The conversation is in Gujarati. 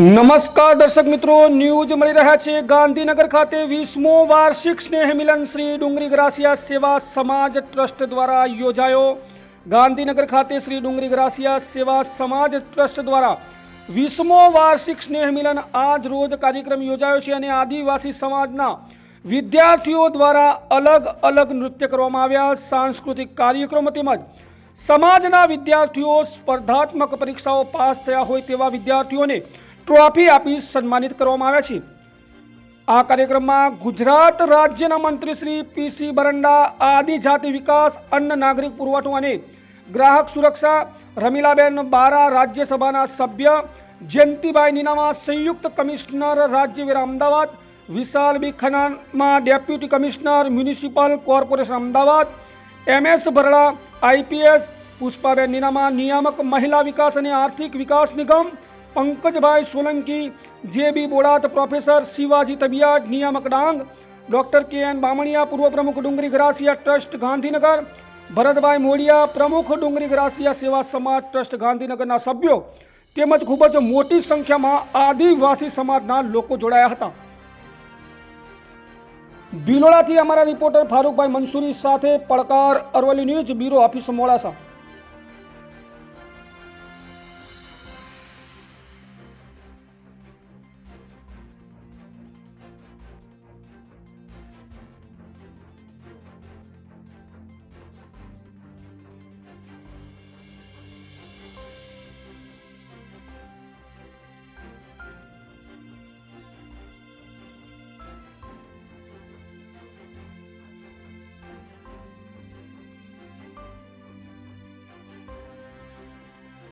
નમસ્કાર દર્શક મિત્રો, ન્યૂઝ મળી રહ્યા છે. ગાંધીનગર ખાતે વીસમો વાર્ષિક સ્નેહ મિલન શ્રી ડુંગરી ગ્રાસિયા સેવા સમાજ ટ્રસ્ટ દ્વારા યોજાયો. ગાંધીનગર ખાતે શ્રી ડુંગરી ગ્રાસિયા સેવા સમાજ ટ્રસ્ટ દ્વારા વીસમો વાર્ષિક સ્નેહ મિલન આજ રોજ કાર્યક્રમ યોજાયો છે અને આદિવાસી સમાજના વિદ્યાર્થીઓ દ્વારા અલગ અલગ નૃત્ય કરવામાં આવ્યા. સાંસ્કૃતિક કાર્યક્રમો તેમજ સમાજના વિદ્યાર્થીઓ સ્પર્ધાત્મક પરીક્ષાઓ પાસ થયા હોય તેવા વિદ્યાર્થીઓને ટ્રોફી આપી સન્માનિત કરવામાં આવ્યા છે. આ કાર્યક્રમમાં ગુજરાત રાજ્યના મંત્રી શ્રી પીસી બરંડા આદિજાતિ વિકાસ, અન્ન નાગરિક પુરવઠો અને ગ્રાહક સુરક્ષા, રમીલાબેન બારા રાજ્યસભાના સભ્ય જયંતિભાઈ નીનામા સંયુક્ત commissioner, Rajyavir Ahmedabad, Vishal B ખનામાં deputy commissioner, municipal corporation Ahmedabad MS Bharda IPS Pushpaben Ninama નિયામક મહિલા વિકાસ અને આર્થિક વિકાસ નિગમ પંકજભાઈ સોલંકી, જે બી બોડાત પ્રોફેસર શિવાજી તબિયાટ નિયામક Dang, doctor K N Bamaniya, પૂર્વ પ્રમુખ ડુંગરી ગ્રાસિયા ટ્રસ્ટ ગાંધીનગર, ભરતભાઈ મોડિયા, પ્રમુખ ડુંગરી ગ્રાસિયા સેવા સમાજ ટ્રસ્ટ ગાંધીનગરના સભ્યો, તેમજ ખૂબ જ મોટી સંખ્યામાં આદિવાસી સમાજના લોકો જોડાયા હતા. બિલોડાથી અમારા રિપોર્ટર ફારૂકભાઈ મંસૂરી સાથે પડકાર Aravalli news, bureau office Modasa.